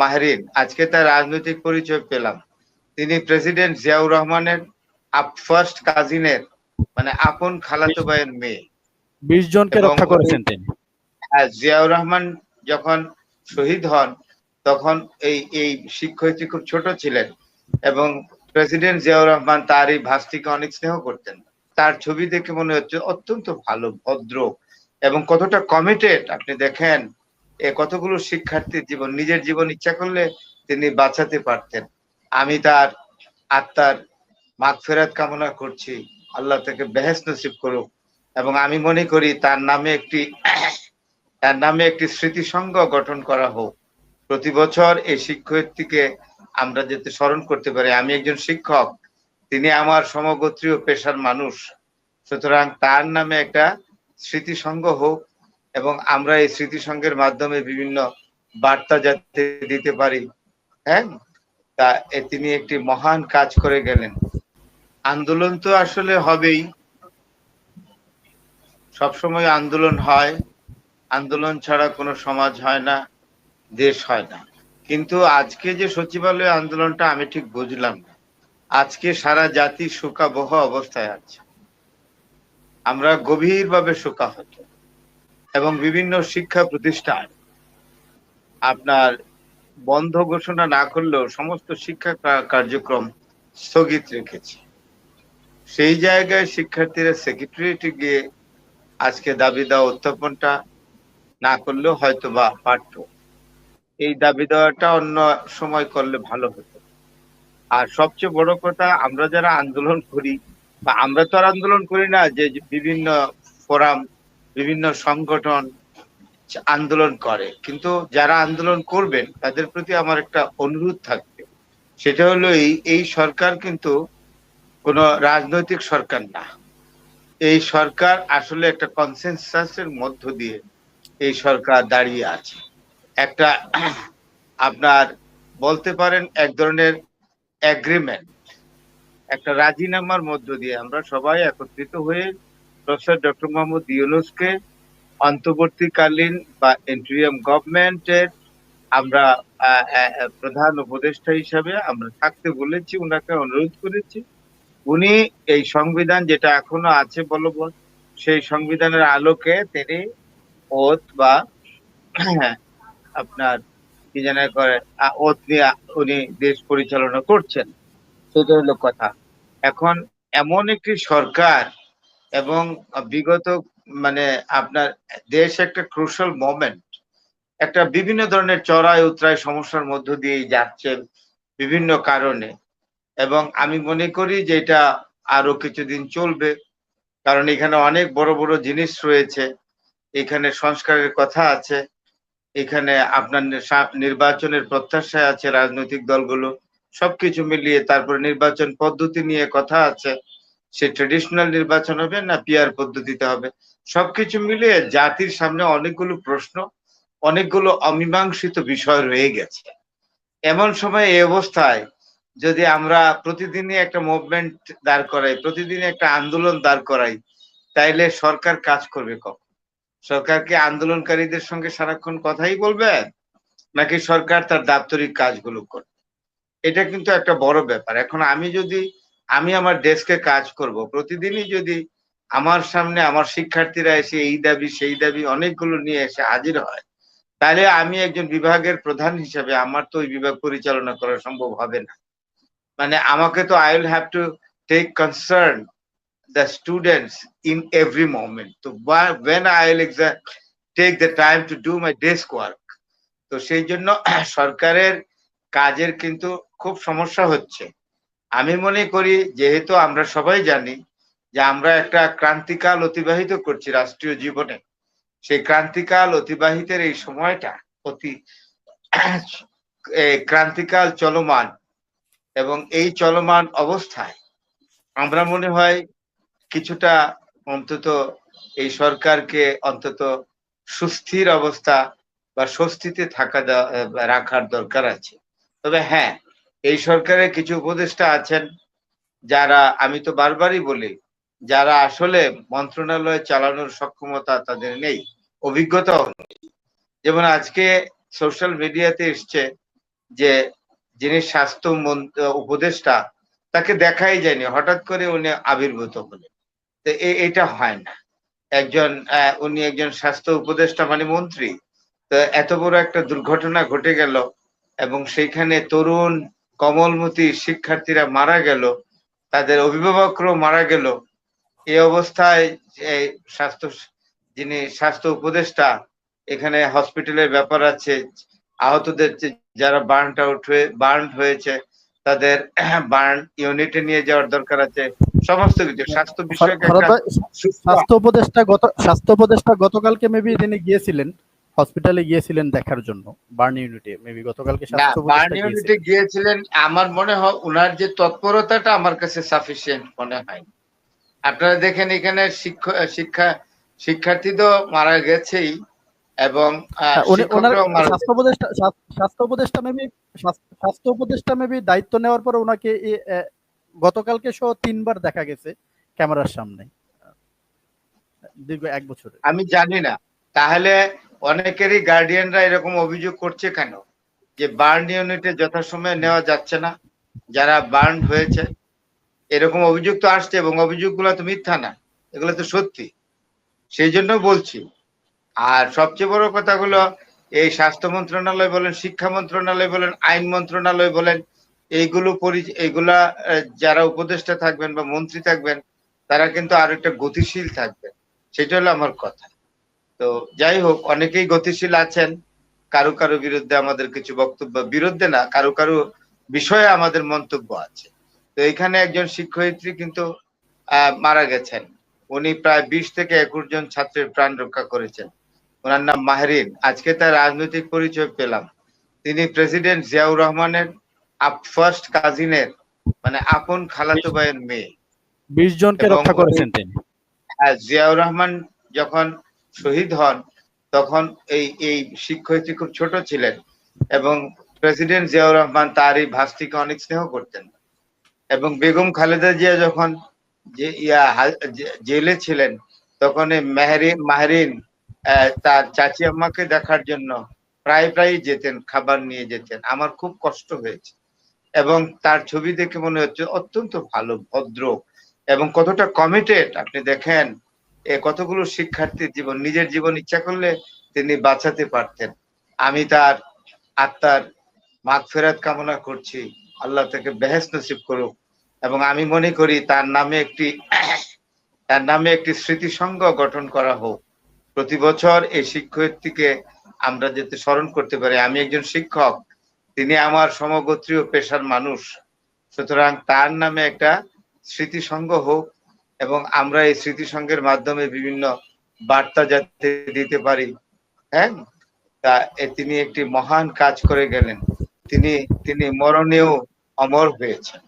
মাহরিন আজকে তার রাজনৈতিক পরিচয় পেলাম। তিনি প্রেসিডেন্ট জিয়াউর রহমানের ফার্স্ট কাজিনের মানে আপন খালাতো ভাইয়ের মেয়ে। বিশ জনকে রক্ষা করেছেন তিনি। আর জিয়াউর রহমান যখন শহীদ হন তখন এই এই শিক্ষয়িত্রী খুব ছোট ছিলেন এবং প্রেসিডেন্ট জিয়াউর রহমান তার এই ভাস্তিকে অনেক স্নেহ করতেন। তার ছবি দেখে মনে হচ্ছে অত্যন্ত ভালো ভদ্র এবং কতটা কমিটেড আপনি দেখেন কতগুলো শিক্ষার্থীর জীবন, নিজের জীবন ইচ্ছা করলে তিনি বাঁচাতে পারতেন। আমি তার আত্মার মাগফেরাত কামনা করছি। আল্লাহ থেকে বেহেস নসিব করুক। এবং আমি মনে করি তার নামে একটি, তার নামে একটি স্মৃতিসংঘ গঠন করা হোক। প্রতি বছর এই শিক্ষার্থীকে আমরা যাতে স্মরণ করতে পারি। আমি একজন শিক্ষক, তিনি আমার সমগোত্রীয় পেশার মানুষ। সুতরাং তার নামে একটা স্মৃতিসংঘ হোক এবং আমরা এই স্মৃতিসংঘের মাধ্যমে বিভিন্ন বার্তা যাতে দিতে পারি হ্যাঁ? তা তিনি একটি মহান কাজ করে গেলেন। আন্দোলন তো আসলে হবেই। সবসময় আন্দোলন হয়। আন্দোলন ছাড়া কোনো সমাজ হয় না, দেশ হয় না। কিন্তু আজকে যে সচিবালয় আন্দোলনটা আমি ঠিক বুঝলাম না। আজকে সারা জাতি শোকাবহ অবস্থায় আছে। আমরা গভীরভাবে শোকাহত। এবং বিভিন্ন শিক্ষা প্রতিষ্ঠান। আপনার বন্ধ ঘোষণা না করলেও সমস্ত শিক্ষা কার্যক্রম স্থগিত রেখেছে। সেই জায়গায় শিক্ষার্থীরা সেক্রেটারিয়েটে গিয়ে আজকে দাবি দেওয়া উত্থাপনটা না করলেও হয়তো বা পারত। এই দাবি দেওয়াটা অন্য সময় করলে ভালো হতো। আর সবচেয়ে বড় কথা, আমরা যারা আন্দোলন করি, বা আমরা তো আর আন্দোলন করি না, যে বিভিন্ন ফোরাম বিভিন্ন সংগঠন আন্দোলন করে। কিন্তু যারা আন্দোলন করবেন, তাদের প্রতি আমার একটা অনুরোধ থাকবে। সেটা হলো এই এই সরকার কিন্তু কোনো রাজনৈতিক সরকার না। এই সরকার আসলে একটা কনসেনসাসের মধ্য দিয়ে এই সরকার দাঁড়িয়ে আছে। একটা আপনার বলতে পারেন এক ধরনের এগ্রিমেন্ট একটা রাজিনামার মধ্য দিয়ে আমরা সবাই একত্রিত হয়ে প্রফেসর ডক্টর মোহাম্মদ ইউনুসকে অন্তর্বর্তীকালীন বা ইন্টেরিয়াম গভর্নমেন্টের আমরা প্রধান উপদেষ্টা হিসাবে আমরা থাকতে বলেছি ওনাকে অনুরোধ করেছি। উনি এই সংবিধান যেটা এখনও আছে বলবৎ, সেই সংবিধানের আলোকে তিনি ওত বা, আপনার কি জানা করে ওত নিয়ে উনি দেশ পরিচালনা করছেন। সেটা হলো কথা। এখন এমন একটি সরকার এবং বিগত মানে আপনার দেশ একটা ক্রুশাল মোমেন্ট একটা বিভিন্ন ধরনের চড়াই উতরাই সমস্যার মধ্য দিয়েই যাচ্ছে বিভিন্ন কারণে। এবং আমি মনে করি যে এটা আরও কিছুদিন চলবে। কারণ এখানে অনেক বড় বড় জিনিস রয়েছে। এখানে সংস্কারের কথা আছে। এখানে আপনার নির্বাচনের প্রত্যাশায় আছে রাজনৈতিক দলগুলো। সবকিছু মিলিয়ে তারপরে নির্বাচন পদ্ধতি নিয়ে কথা আছে। সে ট্রেডিশনাল নির্বাচন হবে না পিয়ার পদ্ধতিতে হবে। সবকিছু মিলিয়ে জাতির সামনে অনেকগুলো প্রশ্ন, অনেকগুলো অমীমাংসিত বিষয় রয়ে গেছে। এমন সময় এই অবস্থায় যদি আমরা প্রতিদিনই একটা মুভমেন্ট দাঁড় করাই, প্রতিদিনই একটা আন্দোলন দাঁড় করাই, তাইলে সরকার কাজ করবে কখন? সরকার কি আন্দোলনকারীদের সঙ্গে সারাক্ষণ কথাই বলবে? নাকি সরকার তার দাপ্তরিক কাজগুলো করবে? এটা কিন্তু একটা বড় ব্যাপার। এখন আমি যদি আমি আমার ডেস্কে কাজ করব। প্রতিদিনই যদি আমার সামনে আমার শিক্ষার্থীরা এসে এই দাবি, সেই দাবি অনেকগুলো নিয়ে এসে হাজির হয়, তাহলে আমি একজন বিভাগের প্রধান হিসাবে আমার তো ওই বিভাগ পরিচালনা করা সম্ভব হবে না। মানে আমাকে তো I will have to take concern the students in every moment তো when I will take the time to do my desk work তো সেই জন্য সরকারের কাজের কিন্তু খুব সমস্যা হচ্ছে। আমি মনে করি, যেহেতু আমরা সবাই জানি যে আমরা একটা ক্রান্তিকাল অতিবাহিত করছি রাষ্ট্রীয় জীবনে, সেই ক্রান্তিকাল অতিবাহিতের এই সময়টা অতি ক্রান্তিকাল চলমান এবং এই চলমান অবস্থায় আমরা মনে হয় কিছুটা অন্তত এই সরকারকে অন্তত সুস্থির অবস্থা বা স্বস্তিতে থাকা রাখার দরকার আছে। তবে হ্যাঁ এই সরকারের কিছু উপদেষ্টা আছেন, যারা, আমি তো বারবারই বলি, যারা আসলে মন্ত্রণালয় চালানোর সক্ষমতা তাদের নেই, অভিজ্ঞতাও নেই। যেমন আজকে সোশ্যাল মিডিয়াতে এসছে যে, যিনি স্বাস্থ্য উপদেষ্টা, তাকে দেখাই যায়নি, হঠাৎ করে উনি আবির্ভূত হলেন। তো এটা হয় না। একজন উনি একজন স্বাস্থ্য উপদেষ্টা মানে মন্ত্রী। তো এত বড় একটা দুর্ঘটনা ঘটে গেল, এবং সেইখানে তরুণ কমলমতি শিক্ষার্থীরা মারা গেল তাদের অভিভাবকরাও মারা গেল। এই অবস্থায় স্বাস্থ্য যিনি স্বাস্থ্য উপদেষ্টা এখানে হসপিটালের ব্যাপার আছে। আহতদের যারা বার্ন আউট হয়ে বার্ন হয়েছে তাদের বার্ন ইউনিটে নিয়ে যাওয়ার দরকার আছে। সমস্ত কিছু স্বাস্থ্য বিষয়ক ভাই, স্বাস্থ্য উপদেষ্টা গত স্বাস্থ্য উপদেষ্টা গতকালকে মেবি তিনি গিয়েছিলেন। হসপিটালে গিয়েছিলেন দেখার জন্য বার্ন ইউনিটে মেবি গতকালকে বার্ন ইউনিটে গিয়েছিলেন। আমার মনে হয় উনার যে তৎপরতাটা আমার কাছে সাফিসিয়েন্ট মনে হয়। আপনারা দেখেন এখানে শিক্ষা শিক্ষা শিক্ষার্থী তো মারা গেছেই এবং হ্যাঁ, ওনার স্বাস্থ্য উপদেষ্টা স্বাস্থ্য- উপদেষ্টা মেবি স্বাস্থ্য উপদেষ্টা মেবি দায়িত্ব নেওয়ার পর ওনাকে গতকালকে সহ তিনবার দেখা গেছে ক্যামেরার সামনে। দীর্ঘ এক বছরে আমি জানি না। তাহলে অনেকেরই গার্ডিয়ানরা এরকম অভিযোগ করছে কেন? যে বার্ন ইউনিটে যথাসময়ে নেওয়া যাচ্ছে না, যারা বার্ন হয়েছে। এরকম অভিযোগ তো আসছে এবং অভিযোগগুলো তো মিথ্যা না, এগুলো তো সত্যি। সেই জন্য বলছি। আর সবচেয়ে বড় কথা এই স্বাস্থ্য মন্ত্রণালয় বলেন, শিক্ষা মন্ত্রণালয় বলেন, আইন মন্ত্রণালয় বলেন, এইগুলো এইগুলা যারা উপদেষ্টা থাকবেন বা মন্ত্রী থাকবেন, তারা কিন্তু আর একটা গতিশীল থাকবেন। সেটা হলো আমার কথা। তো যাই হোক অনেকেই গতিশীল আছেন। কারও কারও বিরুদ্ধে আমাদের কিছু বক্তব্য বিরুদ্ধে না কারও কারও বিষয়ে আমাদের মন্তব্য আছে। তো এখানে একজন শিক্ষয়িত্রী কিন্তু মারা গেছেন। উনি প্রায় বিশ থেকে একুশ জন ছাত্রের প্রাণ রক্ষা করেছেন। ওনার নাম মাহরিন। আজকে তার রাজনৈতিক পরিচয় পেলাম। তিনি প্রেসিডেন্ট জিয়াউর রহমানের ফার্স্ট কাজিনের মানে আপন খালাতো ভাইয়ের মেয়ে। বিশ জনকে রক্ষা করেছেন তিনি। আর জিয়াউর রহমান যখন শহীদ হন, তখন এই এই শিক্ষয়িত্রী খুব ছোট ছিলেন এবং প্রেসিডেন্ট জিয়াউর রহমান তার এই ভাস্তিকে অনেক স্নেহ করতেন। এবং বেগম খালেদা জিয়া যখন যে, ইয়া জেলে ছিলেন, তখন মেহরিন, মাহরিন তার চাচি আম্মাকে দেখার জন্য প্রায় প্রায় যেতেন, খাবার নিয়ে যেতেন। আমার খুব কষ্ট হয়েছে। এবং তার ছবি দেখে মনে হচ্ছে অত্যন্ত ভালো, ভদ্র এবং কতটা কমিটেড আপনি দেখেন কতগুলো শিক্ষার্থীর জীবন, নিজের জীবন ইচ্ছা করলে তিনি বাঁচাতে পারতেন। আমি তার আত্মার মাগ ফেরাত কামনা করছি। আল্লাহ তাকে বেহেস নসিব করুক। এবং আমি মনে করি তার নামে একটি, তার নামে একটি স্মৃতিসংঘ গঠন করা হোক। প্রতি বছর এই শিক্ষয়িত্রীকে আমরা যাতে স্মরণ করতে পারি, আমি একজন শিক্ষক, তিনি আমার সমগোত্রীয় পেশার মানুষ। সুতরাং তার নামে একটা স্মৃতিসংঘ হোক এবং আমরা এই স্মৃতিসংঘের মাধ্যমে বিভিন্ন বার্তা যাতে দিতে পারি হ্যাঁ? তা তিনি একটি মহান কাজ করে গেলেন। তিনি তিনি মরণেও অমর হয়েছেন।